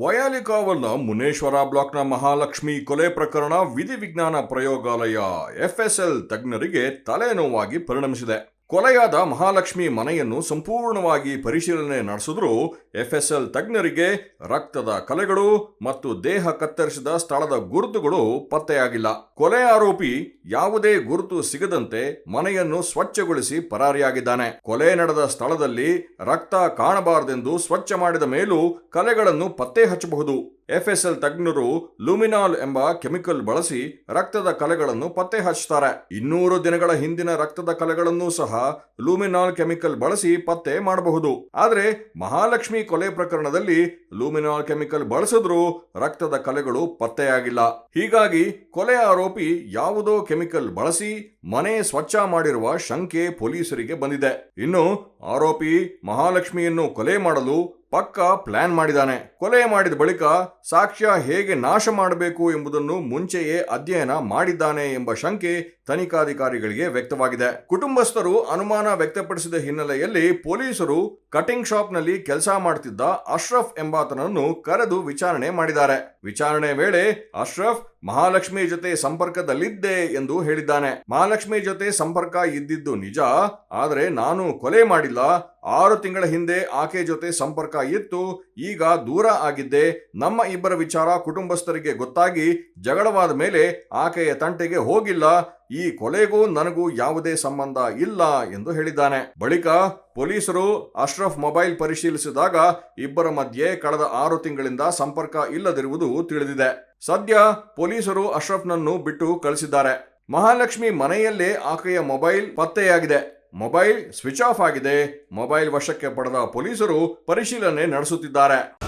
ವಯಾಲಿಕಾವಲ್ನ ಮುನೇಶ್ವರ ಬ್ಲಾಕ್ನ ಮಹಾಲಕ್ಷ್ಮಿ ಕೊಲೆ ಪ್ರಕರಣ ವಿಧಿವಿಜ್ಞಾನ ಪ್ರಯೋಗಾಲಯ ಎಫ್ಎಸ್ಎಲ್ ತಜ್ಞರಿಗೆ ತಲೆನೋವಾಗಿ ಪರಿಣಮಿಸಿದೆ. ಕೊಲೆಯಾದ ಮಹಾಲಕ್ಷ್ಮಿ ಮನೆಯನ್ನು ಸಂಪೂರ್ಣವಾಗಿ ಪರಿಶೀಲನೆ ನಡೆಸಿದ್ರೂ ಎಫ್ಎಸ್ಎಲ್ ತಜ್ಞರಿಗೆ ರಕ್ತದ ಕಲೆಗಳು ಮತ್ತು ದೇಹ ಕತ್ತರಿಸಿದ ಸ್ಥಳದ ಗುರುತುಗಳು ಪತ್ತೆಯಾಗಿಲ್ಲ. ಕೊಲೆ ಆರೋಪಿ ಯಾವುದೇ ಗುರುತು ಸಿಗದಂತೆ ಮನೆಯನ್ನು ಸ್ವಚ್ಛಗೊಳಿಸಿ ಪರಾರಿಯಾಗಿದ್ದಾನೆ. ಕೊಲೆ ನಡೆದ ಸ್ಥಳದಲ್ಲಿ ರಕ್ತ ಕಾಣಬಾರದೆಂದು ಸ್ವಚ್ಛ ಮಾಡಿದ ಮೇಲೂ ಕಲೆಗಳನ್ನು ಪತ್ತೆ ಹಚ್ಚಬಹುದು. ಎಫ್ಎಸ್ಎಲ್ ತಜ್ಞರು ಲೂಮಿನಾಲ್ ಎಂಬ ಕೆಮಿಕಲ್ ಬಳಸಿ ರಕ್ತದ ಕಲೆಗಳನ್ನು ಪತ್ತೆ ಹಚ್ಚುತ್ತಾರೆ. ಇನ್ನೂರು ದಿನಗಳ ಹಿಂದಿನ ರಕ್ತದ ಕಲೆಗಳನ್ನು ಸಹ ಲೂಮಿನಾಲ್ ಕೆಮಿಕಲ್ ಬಳಸಿ ಪತ್ತೆ ಮಾಡಬಹುದು. ಆದರೆ ಮಹಾಲಕ್ಷ್ಮಿ ಕೊಲೆ ಪ್ರಕರಣದಲ್ಲಿ ಲೂಮಿನಾಲ್ ಕೆಮಿಕಲ್ ಬಳಸಿದ್ರೂ ರಕ್ತದ ಕಲೆಗಳು ಪತ್ತೆಯಾಗಿಲ್ಲ. ಹೀಗಾಗಿ ಕೊಲೆ ಆರೋಪಿ ಯಾವುದೋ ಕೆಮಿಕಲ್ ಬಳಸಿ ಮನೆ ಸ್ವಚ್ಛ ಮಾಡಿರುವ ಶಂಕೆ ಪೊಲೀಸರಿಗೆ ಬಂದಿದೆ. ಇನ್ನು ಆರೋಪಿ ಮಹಾಲಕ್ಷ್ಮಿಯನ್ನು ಕೊಲೆ ಮಾಡಲು ಪಕ್ಕ ಪ್ಲಾನ್ ಮಾಡಿದ್ದಾನೆ ಕೊಲೆ ಮಾಡಿದ ಬಳಿಕ ಸಾಕ್ಷ್ಯ ಹೇಗೆ ನಾಶ ಮಾಡಬೇಕು ಎಂಬುದನ್ನು ಮುಂಚೆಯೇ ಅಧ್ಯಯನ ಮಾಡಿದ್ದಾನೆ ಎಂಬ ಶಂಕೆ ತನಿಖಾಧಿಕಾರಿಗಳಿಗೆ ವ್ಯಕ್ತವಾಗಿದೆ. ಕುಟುಂಬಸ್ಥರು ಅನುಮಾನ ವ್ಯಕ್ತಪಡಿಸಿದ ಹಿನ್ನೆಲೆಯಲ್ಲಿ ಪೊಲೀಸರು ಕಟಿಂಗ್ ಶಾಪ್ನಲ್ಲಿ ಕೆಲಸ ಮಾಡುತ್ತಿದ್ದ ಅಶ್ರಫ್ ಎಂಬಾತನನ್ನು ಕರೆದು ವಿಚಾರಣೆ ಮಾಡಿದ್ದಾರೆ. ವಿಚಾರಣೆ ವೇಳೆ ಅಶ್ರಫ್ ಮಹಾಲಕ್ಷ್ಮಿ ಜೊತೆ ಸಂಪರ್ಕದಲ್ಲಿದ್ದೆ ಎಂದು ಹೇಳಿದ್ದಾನೆ. ಮಹಾಲಕ್ಷ್ಮಿ ಜೊತೆ ಸಂಪರ್ಕ ಇದ್ದಿದ್ದು ನಿಜ, ಆದರೆ ನಾನು ಕೊಲೆ ಮಾಡಿಲ್ಲ. ಆರು ತಿಂಗಳ ಹಿಂದೆ ಆಕೆ ಜೊತೆ ಸಂಪರ್ಕ ಇತ್ತು. ಈಗ ದೂರ ಆಗಿದ್ದೆ. ನಮ್ಮ ಇಬ್ಬರ ವಿಚಾರ ಕುಟುಂಬಸ್ಥರಿಗೆ ಗೊತ್ತಾಗಿ ಜಗಳವಾದ ಮೇಲೆ ಆಕೆಯ ತಂಟೆಗೆ ಹೋಗಿಲ್ಲ. ಈ ಕೊಲೆಗೂ ನನಗೂ ಯಾವುದೇ ಸಂಬಂಧ ಇಲ್ಲ ಎಂದು ಹೇಳಿದ್ದಾನೆ. ಬಳಿಕ ಪೊಲೀಸರು ಅಶ್ರಫ್ ಮೊಬೈಲ್ ಪರಿಶೀಲಿಸಿದಾಗ ಇಬ್ಬರ ಮಧ್ಯೆ ಕಳೆದ ಆರು ತಿಂಗಳಿಂದ ಸಂಪರ್ಕ ಇಲ್ಲದಿರುವುದು ತಿಳಿದಿದೆ. ಸದ್ಯ ಪೊಲೀಸರು ಅಶ್ರಫ್ನನ್ನು ಬಿಟ್ಟು ಕಳಿಸಿದ್ದಾರೆ. ಮಹಾಲಕ್ಷ್ಮಿ ಮನೆಯಲ್ಲೇ ಆಕೆಯ ಮೊಬೈಲ್ ಪತ್ತೆಯಾಗಿದೆ. ಮೊಬೈಲ್ ಸ್ವಿಚ್ ಆಫ್ ಆಗಿದೆ. ಮೊಬೈಲ್ ವಶಕ್ಕೆ ಪಡೆದ ಪೊಲೀಸರು ಪರಿಶೀಲನೆ ನಡೆಸುತ್ತಿದ್ದಾರೆ.